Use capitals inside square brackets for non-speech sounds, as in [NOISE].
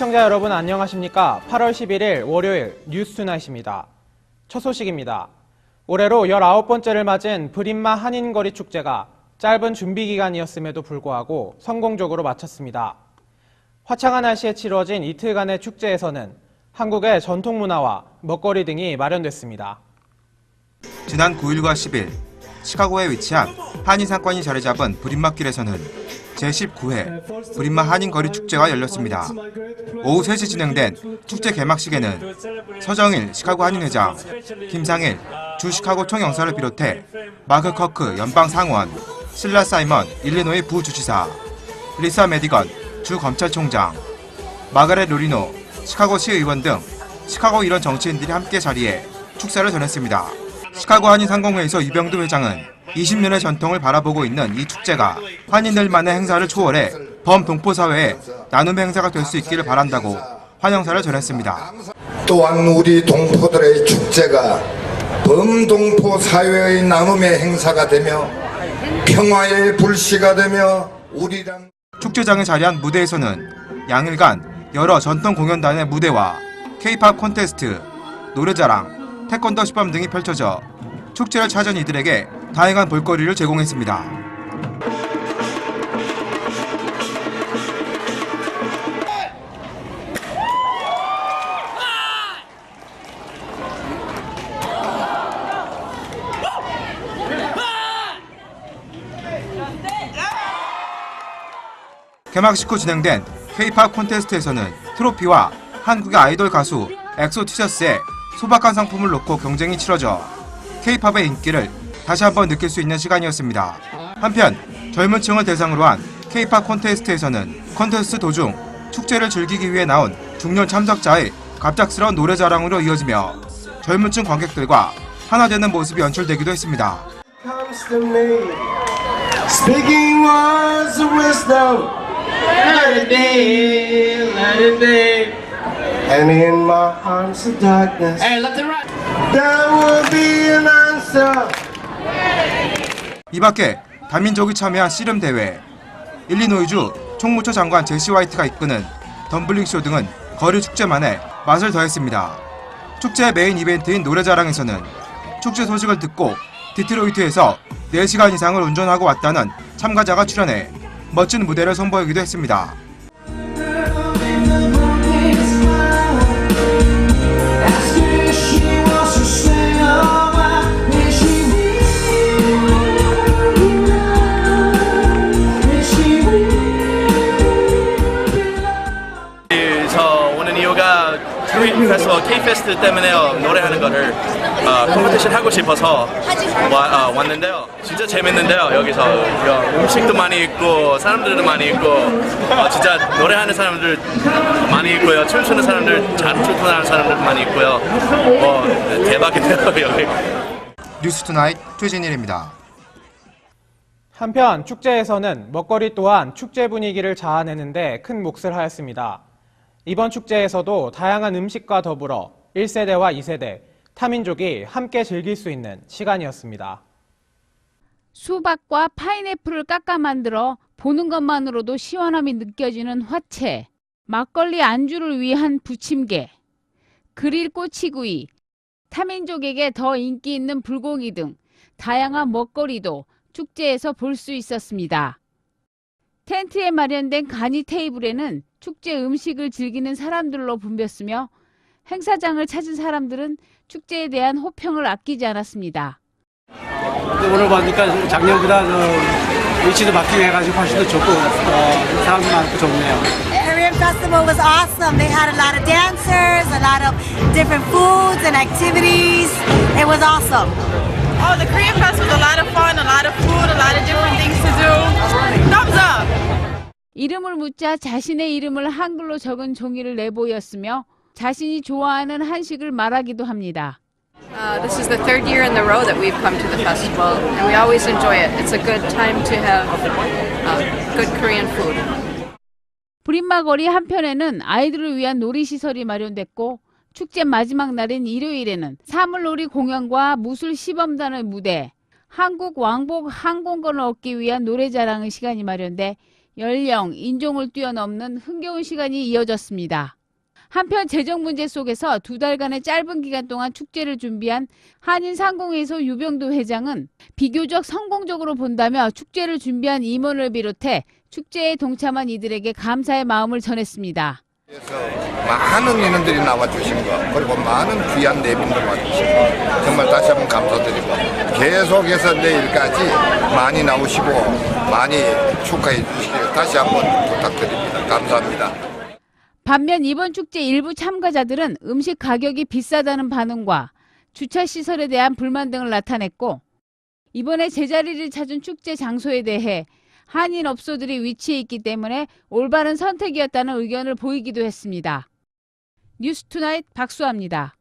시청자 여러분 안녕하십니까? 8월 11일 월요일 뉴스투나잇입니다. 첫 소식입니다. 올해로 19번째를 맞은 브림마 한인거리 축제가 짧은 준비 기간이었음에도 불구하고 성공적으로 마쳤습니다. 화창한 날씨에 치러진 이틀간의 축제에서는 한국의 전통 문화와 먹거리 등이 마련됐습니다. 지난 9일과 10일 시카고에 위치한 한인 상권이 자리 잡은 브림마길에서는 제19회 브림마 한인 거리 축제가 열렸습니다. 오후 3시 진행된 축제 개막식에는 서정일 시카고 한인 회장, 김상일 주 시카고 총영사를 비롯해 마크 커크 연방 상원, 실라 사이먼 일리노이 부주지사, 리사 메디건 주 검찰총장, 마가렛 로리노 시카고 시의원 등 시카고 일원 정치인들이 함께 자리해 축사를 전했습니다. 시카고 한인 상공회에서 유병두 회장은 20년의 전통을 바라보고 있는 이 축제가 한인들만의 행사를 초월해 범동포 사회의 나눔 행사가 될 수 있기를 바란다고 환영사를 전했습니다. 또한 우리 동포들의 축제가 범동포 사회의 나눔의 행사가 되며 평화의 불씨가 되며 우리랑 축제장에 자리한 무대에서는 양일간 여러 전통 공연단의 무대와 K-팝 콘테스트, 노래자랑, 태권도 시범 등이 펼쳐져 축제를 찾은 이들에게 다양한 볼거리를 제공했습니다. 개막식 후 진행된 K-팝 콘테스트에서는 트로피와 한국의 아이돌 가수 엑소 티셔츠에 소박한 상품을 놓고 경쟁이 치러져 K-팝의 인기를 다시 한번 느낄 수 있는 시간이었습니다. 한편 젊은 층을 대상으로 한 K-팝 콘테스트에서는 콘테스트 도중 축제를 즐기기 위해 나온 중년 참석자의 갑작스러운 노래 자랑으로 이어지며 젊은 층 관객들과 하나 되는 모습이 연출되기도 했습니다. comes to me, speaking words of wisdom. Let it be, let it be. And in my arms of darkness, Hey, left and right. 이 밖에 다민족이 참여한 씨름 대회, 일리노이주 총무처 장관 제시 화이트가 이끄는 덤블링 쇼 등은 거리 축제만의 맛을 더했습니다. 축제의 메인 이벤트인 노래자랑에서는 축제 소식을 듣고 디트로이트에서 4시간 이상을 운전하고 왔다는 참가자가 출연해 멋진 무대를 선보이기도 했습니다. 크리에이티브 페스티벌 K-페스트 때문에요 노래하는 거를 어, 컴피티션 하고 싶어서 와, 어, 왔는데요. 진짜 재밌는데요 여기서. 어, 음식도 많이 있고 사람들도 많이 있고 어, 진짜 노래하는 사람들 많이 있고요. 춤추는 사람들 잘 춤추는 사람들 많이 있고요. 어, 대박이네요 [LAUGHS] 여기. 뉴스 투나잇 최진일입니다. 한편 축제에서는 먹거리 또한 축제 분위기를 자아내는데 큰 몫을 하였습니다. 이번 축제에서도 다양한 음식과 더불어 1세대와 2세대, 타민족이 함께 즐길 수 있는 시간이었습니다. 수박과 파인애플을 깎아 만들어 보는 것만으로도 시원함이 느껴지는 화채, 막걸리 안주를 위한 부침개, 그릴 꼬치구이, 타민족에게 더 인기 있는 불고기 등 다양한 먹거리도 축제에서 볼 수 있었습니다. 텐트에 마련된 간이 테이블에는 축제 음식을 즐기는 사람들로 붐볐으며 행사장을 찾은 사람들은 축제에 대한 호평을 아끼지 않았습니다. 오늘 보니까 작년보다 그 위치도 바뀌고 해가지고 훨씬 더 좋고 어, 사람도 많고 좋네요. Korean festival was awesome. They had a lot of dancers, a lot of different foods and activities. It was awesome. Oh, the Korean Fest was a lot of fun, a lot of food, a lot of different things to do. Thumbs up. 이름을 묻자 자신의 이름을 한글로 적은 종이를 내보였으며 자신이 좋아하는 한식을 말하기도 합니다. Uh, this is the third year in the row that we've come to the festival, and we always enjoy it. It's a good time to have uh, good Korean food. 브림마거리 한편에는 아이들을 위한 놀이시설이 마련됐고 축제 마지막 날인 일요일에는 사물놀이 공연과 무술 시범단의 무대, 한국 왕복 항공권을 얻기 위한 노래자랑의 시간이 마련돼 연령, 인종을 뛰어넘는 흥겨운 시간이 이어졌습니다. 한편 재정 문제 속에서 두 달간의 짧은 기간 동안 축제를 준비한 한인 상공회소 유병도 회장은 비교적 성공적으로 본다며 축제를 준비한 임원을 비롯해 축제에 동참한 이들에게 감사의 마음을 전했습니다. 많은 인원들이 나와주신 거 그리고 많은 귀한 내빈들 와주신 거 정말 다시 한번 감사드리고 계속해서 내일까지 많이 나오시고 많이 축하해 주시길 다시 한번 부탁드립니다. 감사합니다. 반면 이번 축제 일부 참가자들은 음식 가격이 비싸다는 반응과 주차 시설에 대한 불만 등을 나타냈고 이번에 제자리를 찾은 축제 장소에 대해 한인 업소들이 위치해 있기 때문에 올바른 선택이었다는 의견을 보이기도 했습니다. 뉴스투나잇 박수합니다.